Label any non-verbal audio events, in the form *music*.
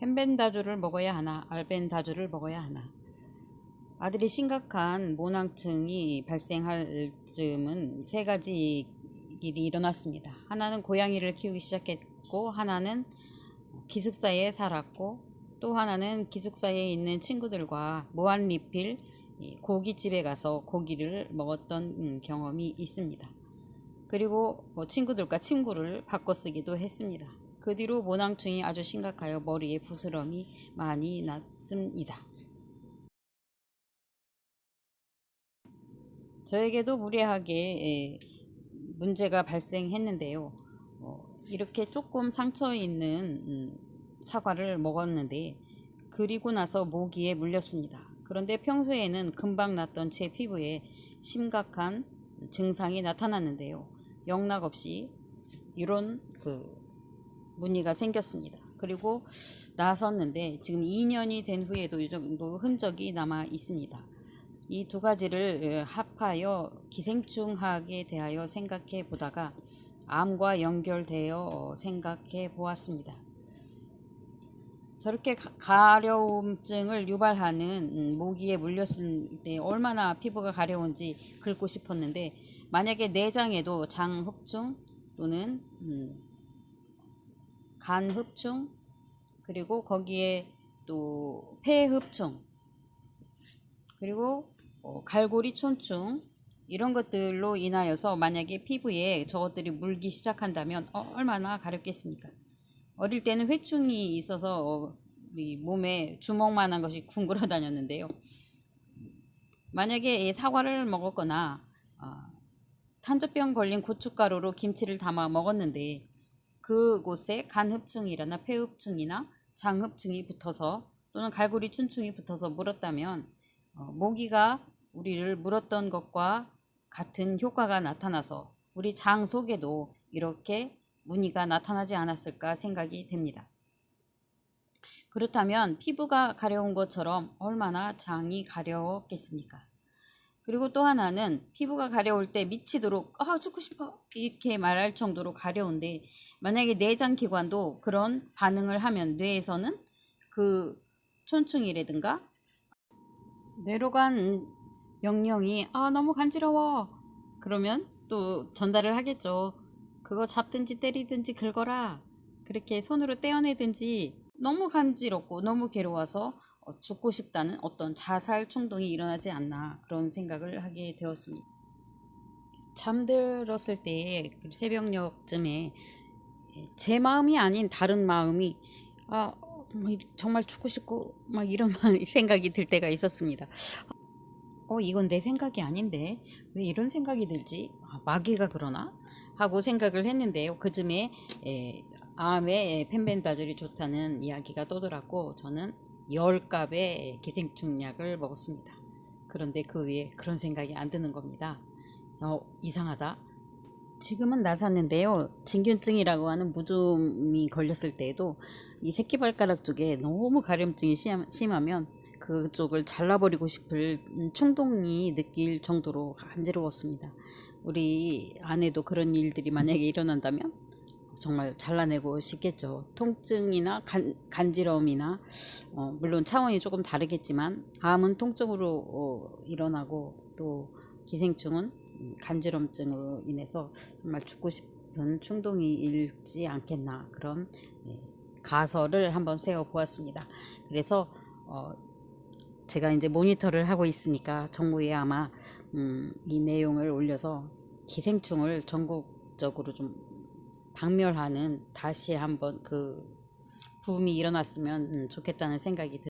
펜벤다조를 먹어야 하나, 알벤다조를 먹어야 하나. 아들이 심각한 모낭증이 발생할 즈음은 세 가지 일이 일어났습니다. 하나는 고양이를 키우기 시작했고, 하나는 기숙사에 살았고, 또 하나는 기숙사에 있는 친구들과 무한리필 이 고깃집에 가서 고기를 먹었던 음, 경험이 있습니다. 그리고 뭐 친구들과 친구를 바꿔 쓰기도 했습니다. 그 뒤로 모낭증이 아주 심각하여 머리에 부스럼이 많이 났습니다. 저에게도 무례하게 예, 문제가 발생했는데요. 어, 이렇게 조금 상처 있는 음, 사과를 먹었는데 그리고 나서 모기에 물렸습니다. 그런데 평소에는 금방 났던 제 피부에 심각한 증상이 나타났는데요. 영락 없이 이런 그 무늬가 생겼습니다. 그리고 나섰는데 지금 2년이 된 후에도 이 정도 흔적이 남아 있습니다. 이 두 가지를 합하여 기생충학에 대하여 생각해 보다가 암과 연결되어 생각해 보았습니다. 저렇게 가- 가려움증을 유발하는 음, 모기에 물렸을 때 얼마나 피부가 가려운지 긁고 싶었는데 만약에 내장에도 장흡충 또는 음, 간 흡충 그리고 거기에 또 폐흡충 그리고 어, 갈고리 촌충 이런 것들로 인하여서 만약에 피부에 저것들이 물기 시작한다면 어, 얼마나 가렵겠습니까? 어릴 때는 회충이 있어서 어, 이 몸에 주먹만한 것이 둥그러 다녔는데요. 만약에 이 사과를 먹었거나 아, 탄저병 걸린 고춧가루로 김치를 담아 먹었는데 그곳에 간흡충이나 폐흡충이나 장흡충이 붙어서 또는 갈고리 춘충이 붙어서 물었다면 어, 모기가 우리를 물었던 것과 같은 효과가 나타나서 우리 장 속에도 이렇게 무늬가 나타나지 않았을까 생각이 됩니다. 그렇다면 피부가 가려운 것처럼 얼마나 장이 가려웠겠습니까? 그리고 또 하나는 피부가 가려울 때 미치도록 아 죽고 싶어. 이렇게 말할 정도로 가려운데 만약에 내장 기관도 그런 반응을 하면 뇌에서는 그 촌충이라든가 뇌로 간 명령이 아 너무 간지러워. 그러면 또 전달을 하겠죠 그거 잡든지 때리든지 긁어라. 그렇게 손으로 떼어내든지 너무 간지럽고 너무 괴로워서 어, 죽고 싶다는 어떤 자살 충동이 일어나지 않나 그런 생각을 하게 되었습니다. 잠들었을 때그 새벽녘쯤에 제 마음이 아닌 다른 마음이 아뭐 이- 정말 죽고 싶고 막 이런 *laughs* 생각이 들 때가 있었습니다. 어 이건 내 생각이 아닌데 왜 이런 생각이 들지? 아, 마귀가 그러나? 하고 생각을 했는데요. 그쯤에 에, 암에 펜벤다졸이 좋다는 이야기가 떠돌았고 저는 열 값의 기생충약을 먹었습니다. 그런데 그 위에 그런 생각이 안 드는 겁니다. 어, 이상하다. 지금은 나섰는데요. 진균증이라고 하는 무좀이 걸렸을 때에도 이 새끼발가락 쪽에 너무 가려움증이 심- 심하면 그쪽을 잘라버리고 싶을 충동이 느낄 정도로 간지러웠습니다. 우리 아내도 그런 일들이 만약에 일어난다면 정말 잘라내고 싶겠죠. 통증이나 간, 간지러움이나 어, 물론 차원이 조금 다르겠지만 암은 통증으로 어, 일어나고 또 기생충은 음, 간지럼증으로 인해서 정말 죽고 싶은 충동이 일지 않겠나 그런 예, 가설을 한번 세워 보았습니다. 그래서 어, 제가 이제 모니터를 하고 있으니까 정부에 아마 음, 이 내용을 올려서 기생충을 전국적으로 좀 박멸하는 다시 한번 그 붐이 일어났으면 음, 좋겠다는 생각이 듭니다.